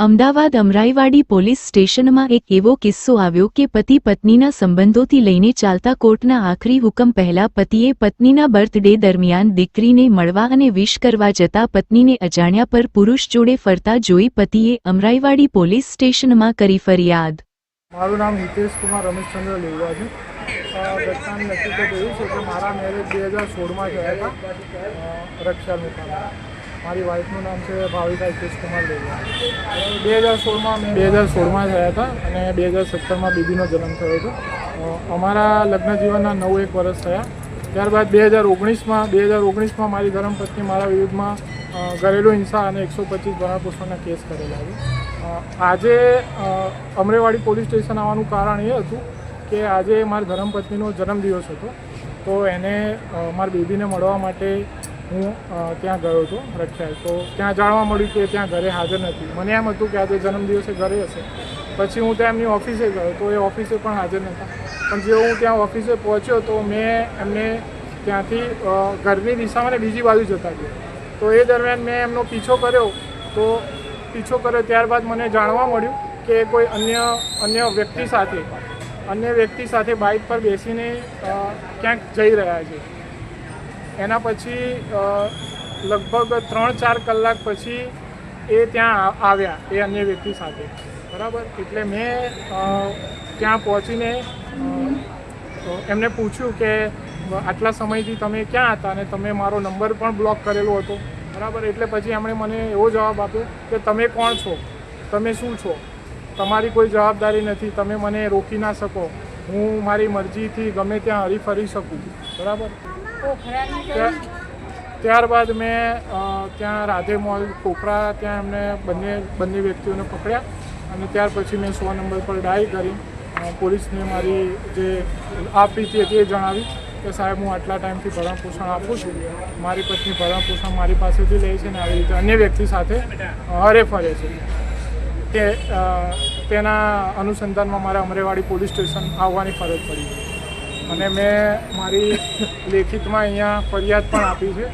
Ahmedabad Amraiwadi police station में एक एवो किस्सो आयो कि पति पत्नी संबंधों लईने चालता कोर्टना आखरी हुकम पहला पतिए पत्नी बर्थडे दरमियान दीकरी ने मल विश करने जता पत्नी ने अजाण्या पर पुरुष जोड़े फरता जोई पतिए अमराईवाड़ी पोलिस स्टेशन में करी फरियाद મારી વાઈફનું નામ છે ભાવિકા કુમાર લેવા બે હજાર સોળમાં મેં બે હજાર સોળમાં થયા હતા અને બે હજાર સત્તરમાં બેબીનો જન્મ થયો હતો. અમારા લગ્ન જીવનના નવ એક વર્ષ થયા. ત્યારબાદ બે હજાર ઓગણીસમાં બે હજાર ઓગણીસમાં મારી ધર્મપત્ની મારા વિરુદ્ધમાં ઘરેલું હિંસા અને એકસો પચીસ ભરણપોષણના કેસ કરેલા છે. આજે અમરેવાડી પોલીસ સ્ટેશન આવવાનું કારણ એ હતું કે આજે મારી ધર્મપત્નીનો જન્મદિવસ હતો. તો એને મારી બેબીને મળવા માટે હું ત્યાં ગયો હતો રખ્યા તો ત્યાં જાણવા મળ્યું કે ત્યાં ઘરે હાજર નથી. મને એમ હતું કે આજે જન્મદિવસે ઘરે હશે. પછી હું ત્યાં એમની ઓફિસે ગયો, તો એ ઓફિસે પણ હાજર નહોતા. પણ જેવો હું ત્યાં ઓફિસે પહોંચ્યો, તો મેં એમને ત્યાંથી ઘરની દિશામાં ને બીજી બાજુ જતા ગયો. તો એ દરમિયાન મેં એમનો પીછો કર્યો. તો પીછો કર્યો ત્યારબાદ મને જાણવા મળ્યું કે કોઈ અન્ય અન્ય વ્યક્તિ સાથે, અન્ય વ્યક્તિ સાથે બાઇક પર બેસીને ક્યાંક જઈ રહ્યા છે. એના પછી લગભગ ત્રણ ચાર કલાક પછી એ ત્યાં આવ્યા, એ અન્ય વ્યક્તિ સાથે. બરાબર? એટલે મેં ત્યાં પહોંચીને એમને પૂછ્યું કે, આટલા સમયથી તમે ક્યાં હતા અને તમે મારો નંબર પણ બ્લોક કરેલો હતો? બરાબર? એટલે પછી એમણે મને એવો જવાબ આપ્યો કે, તમે કોણ છો? તમે શું છો? તમારી કોઈ જવાબદારી નથી. તમે મને રોકી ના શકો. હું મારી મરજીથી ગમે ત્યાં હરી ફરી શકું. બરાબર? ત્યારબાદ મેં ત્યાં રાધે મોલ, કોપરા, ત્યાં એમને બંને બંને વ્યક્તિઓને પકડ્યા અને ત્યાર પછી મેં સો નંબર પર ડાયલ કરી. પોલીસને મારી જે આપીતી હતી એ જણાવી કે સાહેબ, હું આટલા ટાઈમથી ભરણપોષણ આપું છું. મારી પત્ની ભરણપોષણ મારી પાસેથી લે છે ને આવી રીતે અન્ય વ્યક્તિ સાથે હરે ફરે છે. તે તેના અનુસંધાનમાં મારે અમરેવાડી પોલીસ સ્ટેશન આવવાની ફરજ પડી. અને મેં મારી લેખિતમાં અહીંયા ફરિયાદ પણ આપી છે.